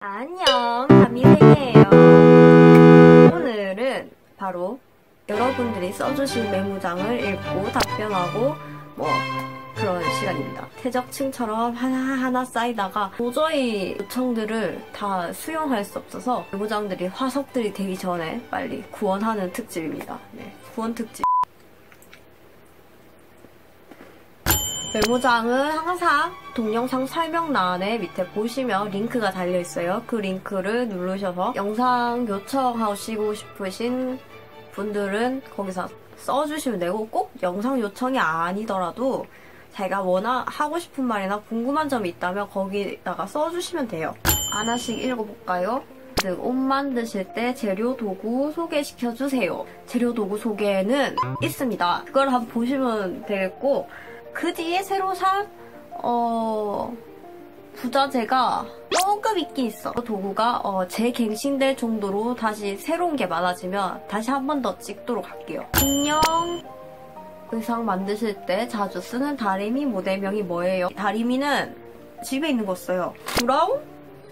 안녕, 밤이생이에요. 오늘은 바로 여러분들이 써주신 메모장을 읽고 답변하고 뭐 그런 시간입니다. 퇴적층처럼 하나하나 쌓이다가 도저히 요청들을 다 수용할 수 없어서 메모장들이 화석들이 되기 전에 빨리 구원하는 특집입니다. 네, 구원 특집. 메모장은 항상 동영상 설명란에 밑에 보시면 링크가 달려있어요. 그 링크를 누르셔서 영상 요청하시고 싶으신 분들은 거기서 써주시면 되고 꼭 영상 요청이 아니더라도 자기가 워낙 하고 싶은 말이나 궁금한 점이 있다면 거기다가 써주시면 돼요. 하나씩 읽어볼까요? 옷 만드실 때 재료 도구 소개시켜주세요. 재료 도구 소개는 있습니다. 그걸 한번 보시면 되겠고 그 뒤에 새로 산 어... 부자재가 조금 있긴 있어. 도구가 어, 재갱신될 정도로 다시 새로운 게 많아지면 다시 한 번 더 찍도록 할게요. 인형 의상 만드실 때 자주 쓰는 다리미 모델명이 뭐예요? 다리미는 집에 있는 거 써요. 브라운?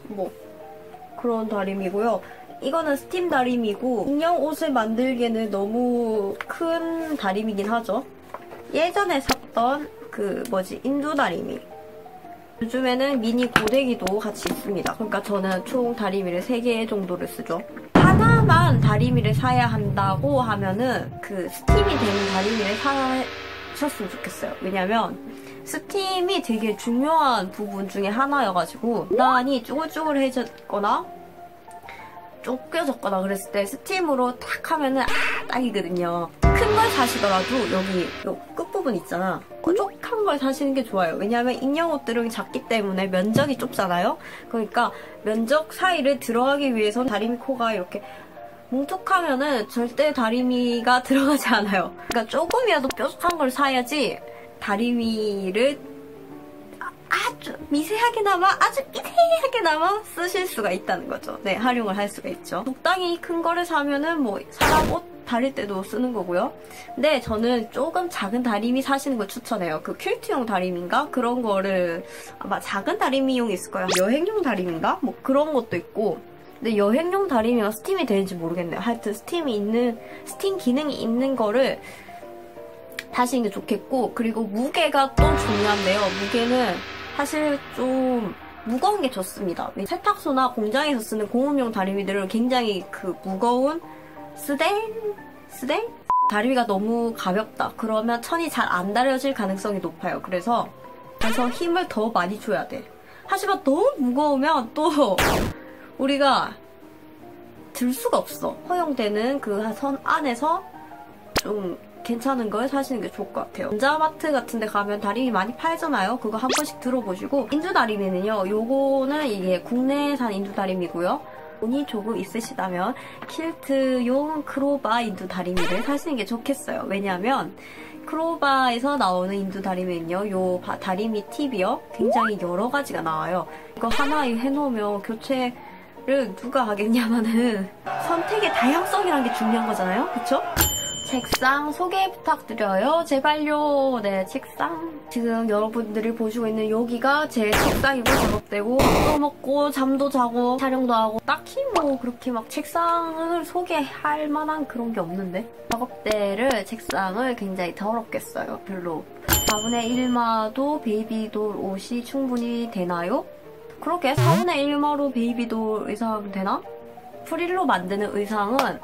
뭐 그런 다리미고요. 이거는 스팀 다리미고 인형 옷을 만들기에는 너무 큰 다리미긴 하죠. 예전에 샀던 그 뭐지 인두 다리미 요즘에는 미니 고데기도 같이 있습니다. 그러니까 저는 총 다리미를 3개 정도를 쓰죠. 하나만 다리미를 사야 한다고 하면은 그 스팀이 되는 다리미를 사셨으면 좋겠어요. 왜냐면 스팀이 되게 중요한 부분 중에 하나여가지고 단이 쭈글쭈글해졌거나 쫓겨졌거나 그랬을 때 스팀으로 탁 하면은 아 딱이거든요. 큰 걸 사시더라도 여기 요 끝부분 있잖아. 뾰족한 걸 사시는 게 좋아요. 왜냐하면 인형 옷들은 작기 때문에 면적이 좁잖아요. 그러니까 면적 사이를 들어가기 위해선 다리미 코가 이렇게 뭉툭하면은 절대 다리미가 들어가지 않아요. 그러니까 조금이라도 뾰족한 걸 사야지 다리미를 아주 미세하게나마 아주 미세하게나마 쓰실 수가 있다는 거죠. 네, 활용을 할 수가 있죠. 적당히 큰 거를 사면은 뭐 사람 옷 다릴 때도 쓰는 거고요. 근데 저는 조금 작은 다리미 사시는 걸 추천해요. 그 퀼트용 다리미인가? 그런 거를 아마 작은 다리미용이 있을 거예요. 여행용 다리미인가? 뭐 그런 것도 있고 근데 여행용 다리미가 스팀이 되는지 모르겠네요. 하여튼 스팀이 있는 스팀 기능이 있는 거를 다시는 게 좋겠고 그리고 무게가 또 중요한데요. 무게는 사실 좀 무거운 게 좋습니다. 세탁소나 공장에서 쓰는 공업용 다리미들은 굉장히 그 무거운 스댕? 스댕? 다리미가 너무 가볍다. 그러면 천이 잘 안 다려질 가능성이 높아요. 그래서 그래서 힘을 더 많이 줘야 돼. 하지만 너무 무거우면 또 우리가 들 수가 없어. 허용되는 그 선 안에서 좀 괜찮은 걸 사시는 게 좋을 것 같아요. 전자마트 같은 데 가면 다리미 많이 팔잖아요. 그거 한 번씩 들어보시고 인두다리미는요. 요거는 이게 국내산 인두다리미고요. 돈이 조금 있으시다면 킬트용 크로바 인두 다리미를 사시는 게 좋겠어요. 왜냐하면 크로바에서 나오는 인두 다리미는요. 요 다리미 팁이요. 굉장히 여러 가지가 나와요. 이거 하나 해놓으면 교체를 누가 하겠냐면은 선택의 다양성이라는 게 중요한 거잖아요. 그쵸? 책상 소개 부탁드려요. 제발요. 네, 책상. 지금 여러분들이 보시고 있는 여기가 제 책상이고 작업되고 밥도 먹고 잠도 자고 촬영도 하고 딱히 뭐 그렇게 막 책상을 소개할 만한 그런 게 없는데 작업대를 책상을 굉장히 더럽게 써요. 별로 4분의 1마도 베이비돌 옷이 충분히 되나요? 그렇게 4분의 1마로 베이비돌 의상 되나? 프릴로 만드는 의상은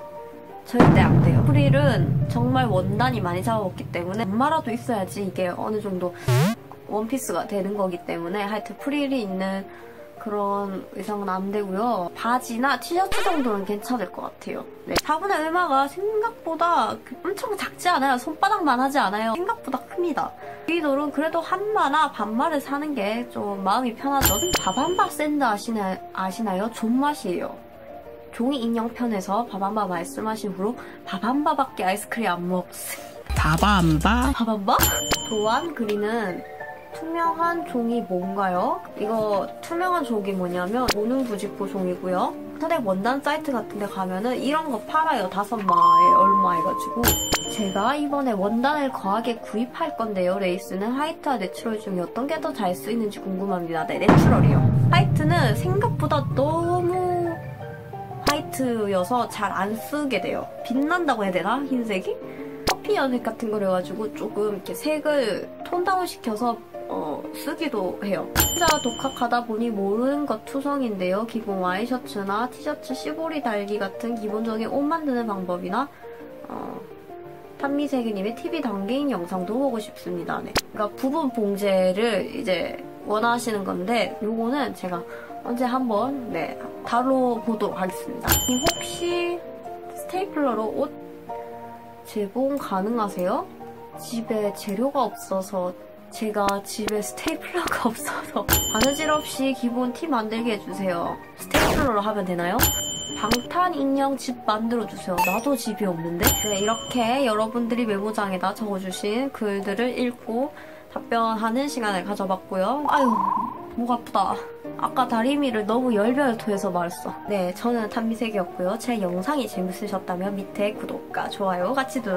절대 안 돼요. 프릴은 정말 원단이 많이 잡아먹기 때문에 엄마라도 있어야지 이게 어느 정도 원피스가 되는 거기 때문에 하여튼 프릴이 있는 그런 의상은 안 되고요. 바지나 티셔츠 정도는 괜찮을 것 같아요. 네. 4분의 1마가 생각보다 엄청 작지 않아요. 손바닥만 하지 않아요. 생각보다 큽니다. 이 돌은 그래도 한마나 반마를 사는 게 좀 마음이 편하죠. 바밤바 샌드 아시나, 아시나요? 존맛이에요. 종이 인형 편에서 바밤바 말씀하신 후로 바밤바밖에 아이스크림 안 먹습니다. 바밤바? 바밤바? 도안 그리는 투명한 종이 뭔가요? 이거 투명한 종이 뭐냐면 모능 부직포 종이고요. 인터넷 원단 사이트 같은 데 가면은 이런 거 팔아요. 다섯 마에 얼마 해가지고. 제가 이번에 원단을 거하게 구입할 건데요. 레이스는 화이트와 내추럴 중에 어떤 게 더 잘 쓰이는지 궁금합니다. 네, 내추럴이요. 화이트는 생각보다 너무 매트여서 잘 안 쓰게 돼요. 빛난다고 해야 되나? 흰색이? 커피 연색 같은 걸 해가지고 조금 이렇게 색을 톤다운 시켜서 어, 쓰기도 해요. 혼자 독학하다 보니 모르는 것 투성인데요. 기본 와이셔츠나 티셔츠 시보리 달기 같은 기본적인 옷 만드는 방법이나 어, 탄미세계님의 TV 단계인 영상도 보고 싶습니다. 네. 그러니까 부분 봉제를 이제 원하시는 건데 요거는 제가 언제 한번 네 다뤄보도록 하겠습니다. 혹시 스테이플러로 옷 제공 가능하세요? 집에 재료가 없어서 제가 집에 스테이플러가 없어서 바느질 없이 기본 티 만들게 해주세요. 스테이플러로 하면 되나요? 방탄 인형 집 만들어주세요. 나도 집이 없는데? 네, 이렇게 여러분들이 메모장에다 적어주신 글들을 읽고 답변하는 시간을 가져봤고요. 아유, 목 아프다. 아까 다리미를 너무 열변을 토해서 말했어. 네, 저는 탄미색이었고요. 제 영상이 재밌으셨다면 밑에 구독과 좋아요 같이 눌러주세요.